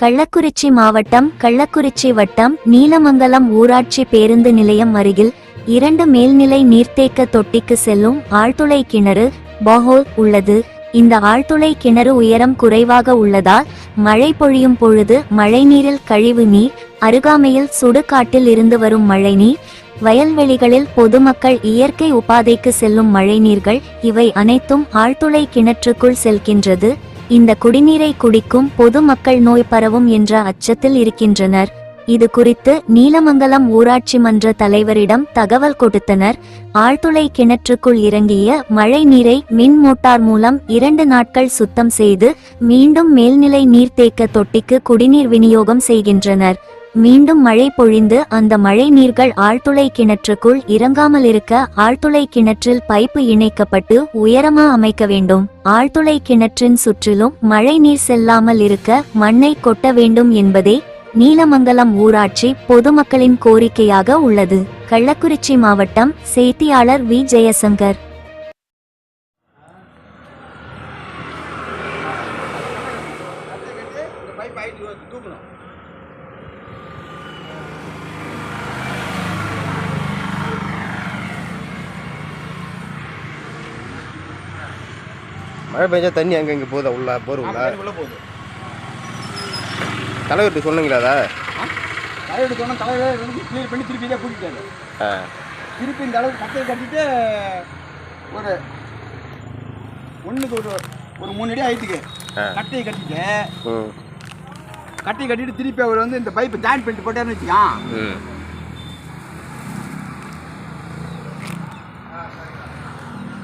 கள்ளக்குறிச்சி மாவட்டம் கள்ளக்குறிச்சி வட்டம் நீலமங்கலம் ஊராட்சி பேருந்து நிலையம் அருகில் இரண்டு மேல்நிலை நீர்த்தேக்க தொட்டிக்கு செல்லும் ஆழ்துளை கிணறு பஹோல் உள்ளது. இந்த ஆழ்துளை கிணறு உயரம் குறைவாக உள்ளதால் மழை பொழியும் பொழுது மழைநீரில் கழிவு நீர் அருகாமையில் சுடுகாட்டில் இருந்து வரும் மழைநீர் வயல்வெளிகளில் பொதுமக்கள் இயற்கை உபாதைக்கு செல்லும் மழைநீர்கள் இவை அனைத்தும் ஆழ்துளை கிணற்றுக்குள் செல்கின்றது. இந்த குடிநீரை குடிக்கும் பொதுமக்கள் நோய் பரவும் என்ற அச்சத்தில் இருக்கின்றனர். இது குறித்து நீலமங்கலம் ஊராட்சி மன்ற தலைவரிடம் தகவல் கொடுத்தனர். ஆழ்துளை கிணற்றுக்குள் இறங்கிய மழை நீரை மின் மோட்டார் மூலம் இரண்டு நாட்கள் சுத்தம் செய்து மீண்டும் மேல்நிலை நீர்த்தேக்க தொட்டிக்கு குடிநீர் விநியோகம் செய்கின்றனர். மீண்டும் மழை பொழிந்து அந்த மழை நீர்கள் ஆழ்துளை கிணற்றுக்குள் இறங்காமல் இருக்க ஆழ்துளை கிணற்றில் பைப்பு இணைக்கப்பட்டு உயரமா அமைக்க வேண்டும். ஆழ்துளை கிணற்றின் சுற்றிலும் மழை நீர் செல்லாமல் இருக்க மண்ணை கொட்ட வேண்டும் என்பதே நீலமங்கலம் ஊராட்சி பொதுமக்களின் கோரிக்கையாக உள்ளது. கள்ளக்குறிச்சி மாவட்டம் செய்தியாளர் வி. ஜெயசங்கர். தூக்கணும். மழை பெஞ்சா தண்ணி அங்கே இங்கே போதா உள்ள போர் உள்ள? தண்ணி உள்ள போகுது. தலைவர்கிட்ட சொன்னீங்களா அதை? தலைவர் சொன்னால் தலைவர் வந்து கிளியர் பண்ணி திருப்பி தான் கூட்டிட்டாரு. திருப்பி இந்த அளவுக்கு கட்டையை கட்டிட்டு ஒரு ஒன்றுக்கு ஒரு ஒரு மூணு அடி ஹைட்டுக்கு ஆ. கட்டையை கட்டிட்டு கட்டையை கட்டிட்டு திருப்பி அவர் வந்து இந்த பைப்பை ஜாயின் பண்ணிட்டு போட்டாருன்னு வச்சுக்கான் ம்.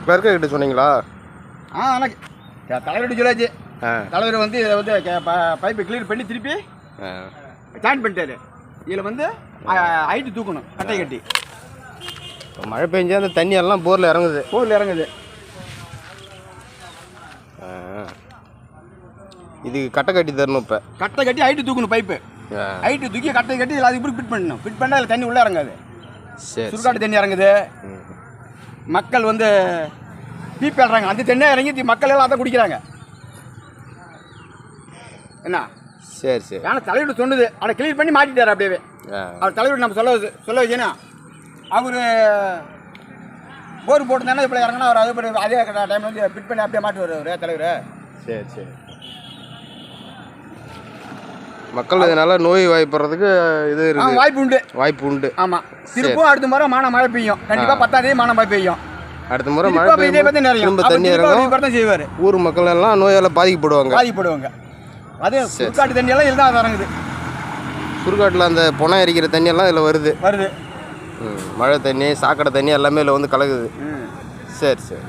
கிட்ட கிட்ட சொன்னீங்களா? ஆ ஆனால் தலைவர்கிட்ட சொல்லாச்சு. தலைவர் வந்து இதை வந்து பைப்பை கிளியர் பண்ணி திருப்பி ஜாயின் பண்ணிட்டாரு. இதில் வந்து ஹைட்டு தூக்கணும் கட்டை கட்டி. இப்ப மழை பெஞ்சா அந்த தண்ணி எல்லாம் போரில் இறங்குது. போரில் இறங்குது. இது கட்டை கட்டி தரணும் இப்போ. கட்டை கட்டி ஹைட்டு தூக்கணும் பைப்பு. ஹைட்டு தூக்கி கட்டை கட்டி இதில் அதுக்கு ஃபிட் பண்ணணும். ஃபிட் பண்ணால் அதில் தண்ணி உள்ளே இறங்காது. சரி சுடுகாட்டு தண்ணி இறங்குது. மக்கள் வந்து பீப் இறங்க அந்த தண்ணியை இறங்கி மக்கள் எல்லாம் அதை குடிக்கிறாங்க. என்ன? சரி சரி. ஏன்னா தலைவர் சொன்னது. அதை கிளியர் பண்ணி மாட்டிட்டார் அப்படியே அவர் தலைவர் நம்ம சொல்ல சொல்ல வச்சேன்னா அவர் போர் போட்டுருந்தானே இப்படி இறங்கினா அவர் அதே படி- அதே டைம் வந்து ஃபிட் பண்ணி அப்படியே மாட்டுவார் அவர் தலைவர். சரி சரி. மக்கள் இதனால நோய் வாய்ப்படுறதுக்கு இது இருக்கு. வாய்ப்பு உண்டு. வாய்ப்பு உண்டு. ஆமாம் திருப்பும் அடுத்த முறை மான மழை பெய்யும். கண்டிப்பாக பத்தாம் தேதி மான மழை பெய்யும். அடுத்த முறை மழை பெய்யும் திரும்ப தண்ணி இறங்கும். தான் செய்வார் ஊர் மக்கள் எல்லாம் நோயால் பாதிக்கப்படுவாங்க. பாதிக்கப்படுவாங்க. அது சுடுகாட்டு தண்ணி எல்லாம் இதுதான் இறங்குது. சுடுகாட்டில் அந்த புனம் எரிக்கிற தண்ணி எல்லாம் இதில் வருது. வருது. மழை தண்ணி சாக்கடை தண்ணி எல்லாமே இதில் வந்து கலக்குது. சரி சரி.